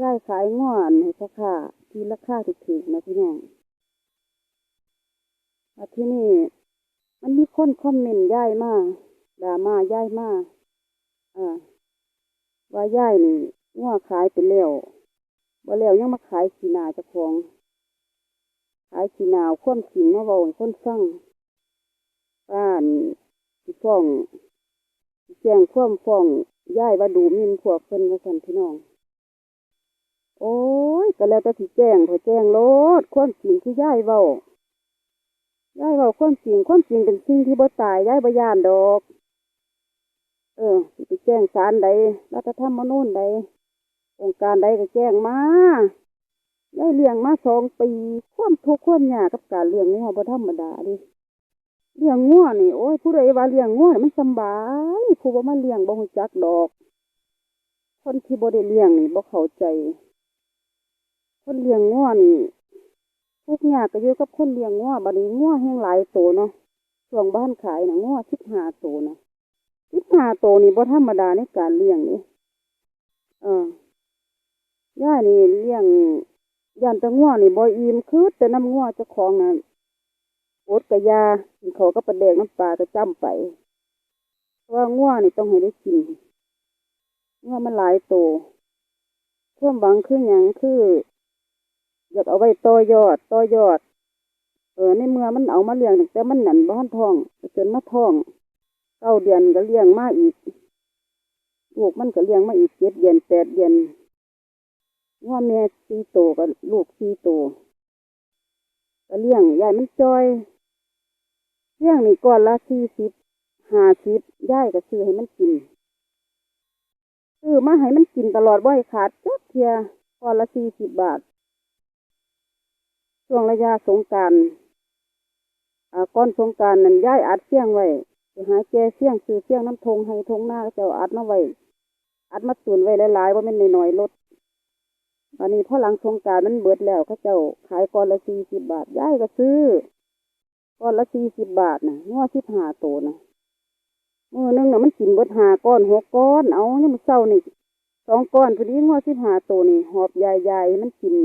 ย่ายขายง่อนให้พ่อค้าที่ราคาถูกๆนะพี่น้องอาที่นี่มันมีคนคอมเมนต์ย่ายมาด่ามาย่ายมาอ่าว่าย่ายนี่ง่วขายไปแล้วบ่แล้วยังมาขายขีนาจ้าของ ขายขีนาวความจริงมาเว้าให้คนฟังป้านสิฟ้องแจ้งความฟ้องย่ายว่าดูมินพวกเพิ่นว่าซั่นพี่น้อง โอ้ยก็แล้วแต่สิแจ้งพอแจ้งโลดความจริงคือย่ายเว้าย่ายเว้าความจริงความจริงเป็นสิ่งที่บ่ตายย่ายบ่ย่านดอก เออสิไปแจ้งศาลใดรัฐธรรมนูญใดองค์การใดก็แจ้งมาย่ายเลี้ยงมาสองปี ความทุกข์ความยากกับการเลี้ยงงัวบ่ธรรมดาดิเลี้ยงงัวนี่โอ้ยผู้ใดว่าเลี้ยงงัวมันสบายผู้บ่มาเลี้ยงบ่ฮู้จักดอก คนที่บ่ได้เลี้ยงนี่บ่เข้าใจ คนเลี้ยงงัวนี่ทุกข์ยากก็อยู่กับคนเลี้ยงงัวบัดนี้งัวแห้งหลายโตเนาะช่วงบ้านขายนะงัว15โตนะ15โตนี่บ่ธรรมดาในการเลี้ยงนี่เออย่านี่เลี้ยงย่านตะงัวนี่บ่อิ่มคือแต่น้ำงัวเจ้าของน่ะอดกะยากินเขาก็ประแดกน้ำปลาก็จ้ำไปเพราะว่างัวนี่ต้องให้ได้กินงัวมันหลายโตความหวังคือหยังคือ อยากเอาไว้ต่อยอดต่อยอด เออในเมื่อมันเอามาเลี้ยงตั้งแต่มันหนันบ้านทองจนมาทองเก้าเดือนก็เลี้ยงมาอีกลูกมันก็เลี้ยงมาอีกเจ็ดเดือนแปดเดือนว่าแม่สี่โตกับลูกสี่โตก็เลี้ยงยายมันจอยเลี้ยงนี่ก้อนละสี่สิบห้าสิบยายก็ซื้อให้มันกินซื้อมาให้มันกินตลอดบ่ให้ขาดจักเทียก้อนละสี่สิบบาท ช่วงระยะสงการอ่าก้อนสงการนั่นย้ายอัดเสียงไว้ไปหาแก่เสียงซื้อเสียงน้ำทงให้ทงหน้าก็จะเอาอัดมาไว้อัดมาตุนไว้หลายๆว่ามันน้อยๆลดตอนนี้พอหลังสงการมันเบิดแล้วเขาเจ้าขายก้อนละสี่สิบบาทย้ายก็ซื้อก้อนละสี่สิบบาทนะงอสิบห้าโตนะมือหนึงน่ะมันกินเบิดหาก้อนหกก้อนเอาเนี่ยมันเศร้านี่สองก้อนพอดีงอสิบห้าโตนี่หอบใหญ่ๆมันกิน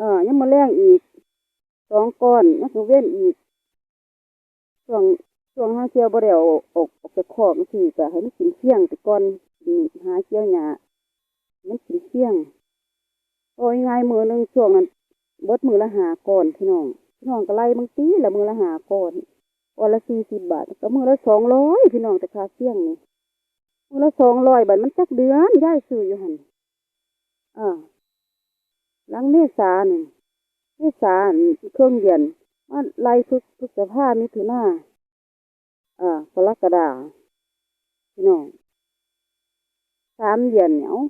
ออยังมาแรงอีกสองก้อนยังเว้นอีกช่วงช่วงห้าเชียวบ่ได้เอาออกออกจากคอกสิก็ให้มันกินเที่ยงแต่ก่อนหาเชียวหยามันกินเที่ยงโอ้ยง่ายมือหนึงช่วงนั้นเบิดมือละหาก้อนพี่น้องพี่น้องก็ไล่บางตีละมือละหาก้อนก้อนละสี่สิบบาทก็มือละสองร้อยพี่น้องแต่ค่าเที่ยงนี่มือละสองร้อยบาทมันจักเดือนย่ายซื้ออยู่หันอ่า หลังเมษานี่เมษาเครื่องเดือนมาไล่พฤษพฤษภาพมิถุนาอ่ากรกฎาพี่น้องสามเดือนเนี่ยเอา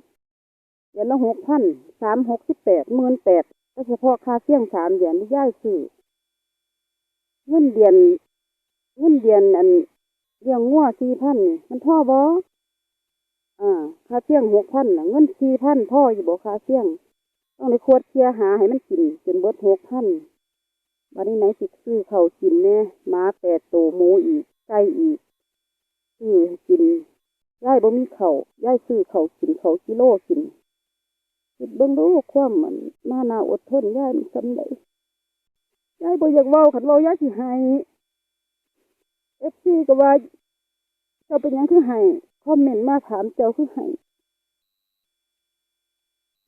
เดือนละหกพันสามหกสิบแปดหมื่นแปดก็เฉพาะค่าเสี่ยงสามเดือนที่ย่ายซื้อเงินเดือนเงินเดือนอันเลี้ยงงัวสี่พันนี่มันพ่อบ่อ่าค่าเสี่ยงหกพันนะเงินสี่พันพ่ออยู่บ่ค่าเสี่ยง ต้องในขวดเคียหาให้มันกินจนเบิดหกพันบัดนี้ไหนสิซื้อเขากินแน่หมาแปดตัวหมูอีกไก่อีกซื้อกินย่ายบ่มีเขาย่ายซื้อเขากินเขากิโลกินคิดเบิ่งดูความมันมานาอดทนย่ายมันสำได้ย่ายบ่อยากเว้าคันเว้าย่ายสิให้เอฟซีก็ว่าเจ้าเป็นยังคือให้คอมเมนต์มาถามเจ้าคือให้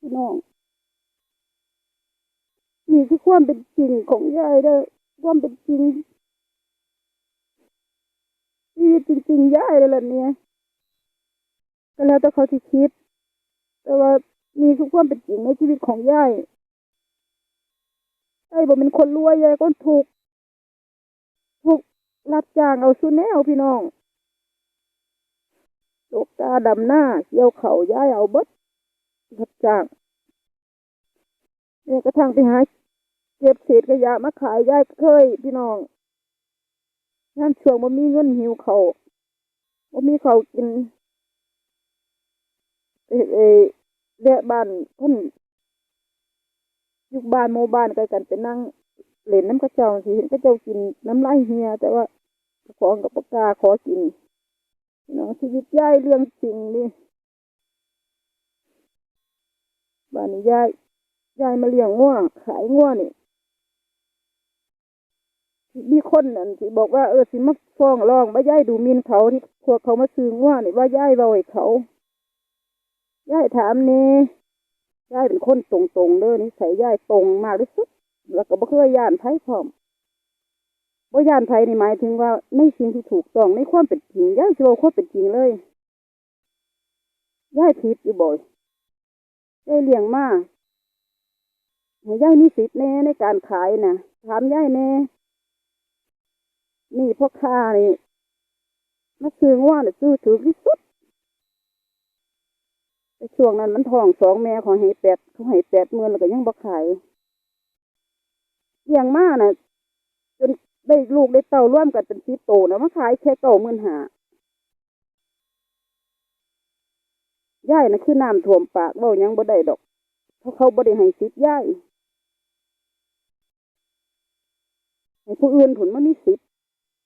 พี่น้อง นี่คือความเป็นจริงของยายเด้ความเป็นจริงชีวิตจริงๆยายเลยล่ะเนี่ยก็แล้วแต่เขาที่คิด แต่ว่านี่คือความเป็นจริงในชีวิตของยายยายบอกเป็นคนรวยยายก็ถูกถูกรับจ้างเอาสุแนวพี่น้องตกตาดำหน้าเกี่ยวเขายายเอาเบิดรับจ้างเนี่ยกระทั่งไปหา เก็บเศษขยะมาขายยายเคยพี่น้องงานช่วงบ่มีเงินหิวเขาบ่มีเขากินเอเอแวะบ้านคนยู่บ้านหมู่บ้านใกล้กันไปนั่งเล่นน้ำกระเจ้าสิเห็นกระเจ้ากินน้ำลายเฮีย แต่ว่าของกับปากกาขอกินพี่น้องชีวิตยายเรื่องจริงนี่บ้านนี้ยายยายมาเลี้ยงงัวงขายงัวงนี่ มีคนนั่นสิบอกว่าเออสิมาฟ้องร้องว่ายายดูหมินเขาที่พวกเขามาซื้องัวนี่ว่ายายเว้าให้เขายายถามนี่ยายเป็นคนตรงๆเด้อนิสัยยายตรงมากที่สุดแล้วก็บ่เคยย่านไผพร้อมบ่ย่านไผนี่หมายถึงว่าในสิ่งที่ถูกต้องในความเป็นจริงยายสิเว้าความเป็นจริงเลยยายผิดอยู่บ่อยยายเลี้ยงมาให้ยายมีสิทธิ์แน่ในการขายนะถามยายแน่ นี่พ่อค้านี่มาซื้อว่าน่ะซื้อถือที่สุดแต่ช่วงนั้นมันทองสองแม่ของให้แปดเขาให้แปดหมื่นแล้วก็ยังบ่ขายเลี้ยงมาน่ะ จนได้ลูกได้เต่าร่วมกันเป็นสิบโตนะมาขายแค่เก้าหมื่นหาย่ายนะคือน้ำท่วมปากเว้ายังบ่ได้ดอก เพราะเขาบ่ได้ให้สิทธิ์ย่ายให้ผู้อื่นผลมันมีสิทธิ์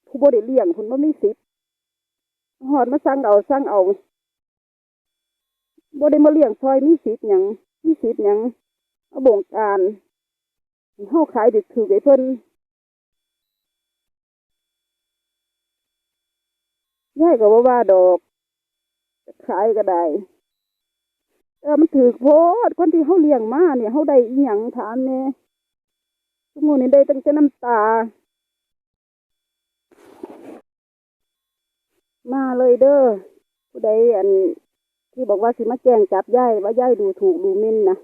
ผู้บ่ได้เลี้ยงผลมันมีสิทธิ์หอดมาสั่งเอาสั่งเอาบ่ได้มาเลี้ยงซอยมีสิทธิ์หยังมีสิทธิ์หยังมาบงการให้เฮาขายดึกถือไอ้เพิ่นย่ายก็บ่ว่าดอกขายก็ได้เออมันถือโพดคนที่เขาเลี้ยงมาเนี่ยเขาได้อีหยังถามเนี่ยทุกมื้อนี้ได้ตั้งแต่น้ำตา มาเลยเด้อผู้ใดอันที่บอกว่าสิมาแจ้งจับย่ายว่าย่ายดูถูกดูหมิ่นนะ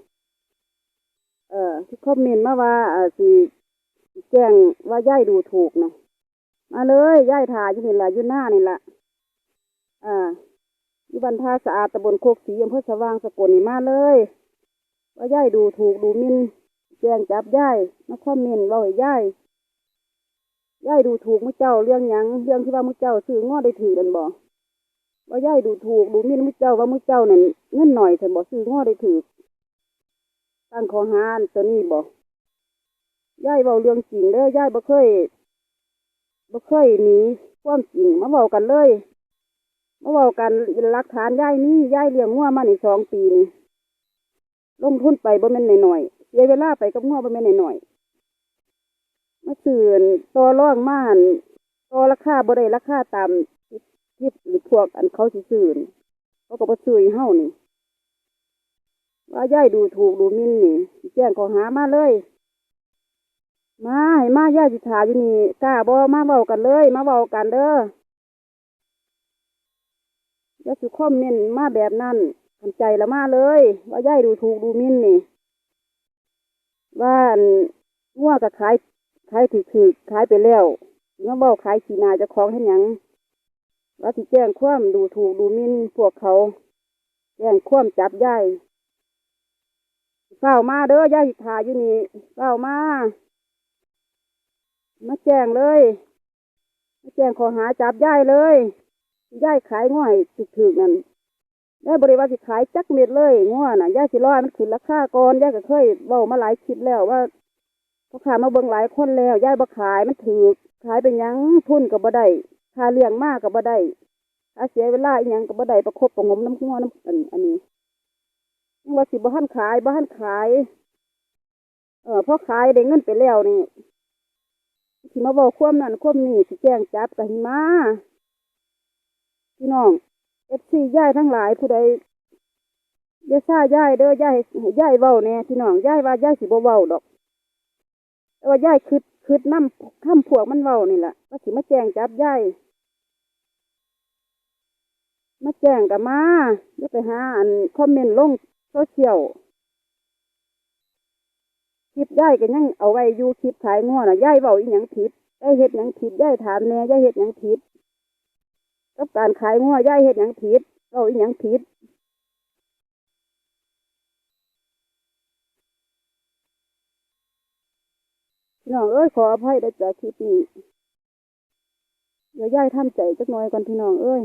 เออที่คอมเมนต์มาว่าอ่าสิแจ้งว่าย่ายดูถูกนะมาเลยย่ายถ่ายอยู่นี่ละอยู่หน้านี่ละอ่าอยู่บ้านทาสะอาดตำบลโคกศรีอำเภอสว่างสกลนี่มาเลย ว่าย่ายดูถูกดูหมินแจ้งจับย่ายมาคอมเมนต์ว่าให้ย่าย ย่ายดูถูกมุเจ้าเรื่องยังเรื่องที่ว่ามุเจ้าซื้อง้อได้ถือกันบ่ว่าย่ายดูถูกดูมินมุเจ้าว่ามุเจ้านั่นเงินหน่อยฉันบ่ซื้อง้อได้ถือตั้งขอหานตัวนี้บ่ย่ายเว้าเรื่องจริงเด้อย่ายบ่เคยบ่เคยหนีความจริงมาเว้ากันเลยมาเว้ากันหลักฐานย่ายนี่ย่ายเลี้ยงงัวมาในสองปีนี่ลงทุนไปบ่แม่นหน้อยๆเสียเวลาไปกับงัวบ่แม่นหน้อยๆ มาซื้ออั่นต่อรองม่านต่อราคาบ่ได้ราคาตามที่หรือพวกอันเขาสิซื้อนี่เขาก็บ่ซื้อให้เฮานี่ ว่าย่ายดูถูกดูมินนี่แจ้งข้อหามาเลย มาให้มาย่ายสิถาอยู่นี่กล้าบ่มาเว้ากันเลย มาเว้ากันเด้ออย่าสุคอมเมนต์มาแบบนั้นทันใจละมาเลย ว่าย่ายดูถูกดูมินนี่ว่าอั่นงัวก็ขาย ขายถือถือขายไปแล้วเมื่อเบ้าขายขีนาจะคล้องเห็นหยังว่าสิแจ้งความดูถูกดูมินพวกเขา แจ้งความจับย่ายเฝ้ามาเด้อย่ายสิทาอยู่นี่เฝ้ามา มาแจ้งเลย มาแจ้งขอหาจับย่ายเลยย่ายขายง่อยถึกๆนั่นย่ายบริวารสิขายจักเม็ดเลยง่วน่ะย่าสิร้อยมันขึ้นราคาก่อนย่าก็เคยเว้ามาหลายคลิปแล้วว่า พ่อค้ามาเบิ่งหลายคนแล้วย่ายบ่ขายมันถูกขายเป็นยังทุนก็บ่ได้ค่าเลี้ยงมากก็บ่ได้ค่าเสียเวลาอีหยังก็บ่ได้ประคบประงมน้ำงัวน้ำอันอันนี้ยังว่าสิบ่ทันขายบ่ทันขาย เออพอขายได้เงินไปแล้วนี่สิมาบอกควมนั้นควมนี้สิแจ้งจับก็หิมาพี่น้องเอฟซีย่ายทั้งหลายผู้ใดย่าซ่าย่ายเด้อย่ายย่ายเว้าแหน่ยพี่น้องย่ายว่าย่ายสิบ่เว้าดอก แต่ว่าย่ายคิดคิดน้ำข้ามพวกมันเว้านี่แหละว่าสิมาแจ้งจับย่ายมาแจ้งกับมาอย่าไปหาอันคอมเมนต์ลงโซเชียลคลิปย่ายก็ยังเอาไว้อยู่คลิปขายง้อน่ะย่ายเว้าอีหยังผิดย่ายเฮ็ดหยังผิดย่ายถามแน่ย่ายเฮ็ดหยังผิดกับการขายงัวย่ายเฮ็ดหยังผิดเราอีหยังผิด น้องเอ้ยขออภัยได้จากคลิปนี้เดี๋ยวย่ายทำใจจักหน่อยก่อนพี่น้องเอ้ย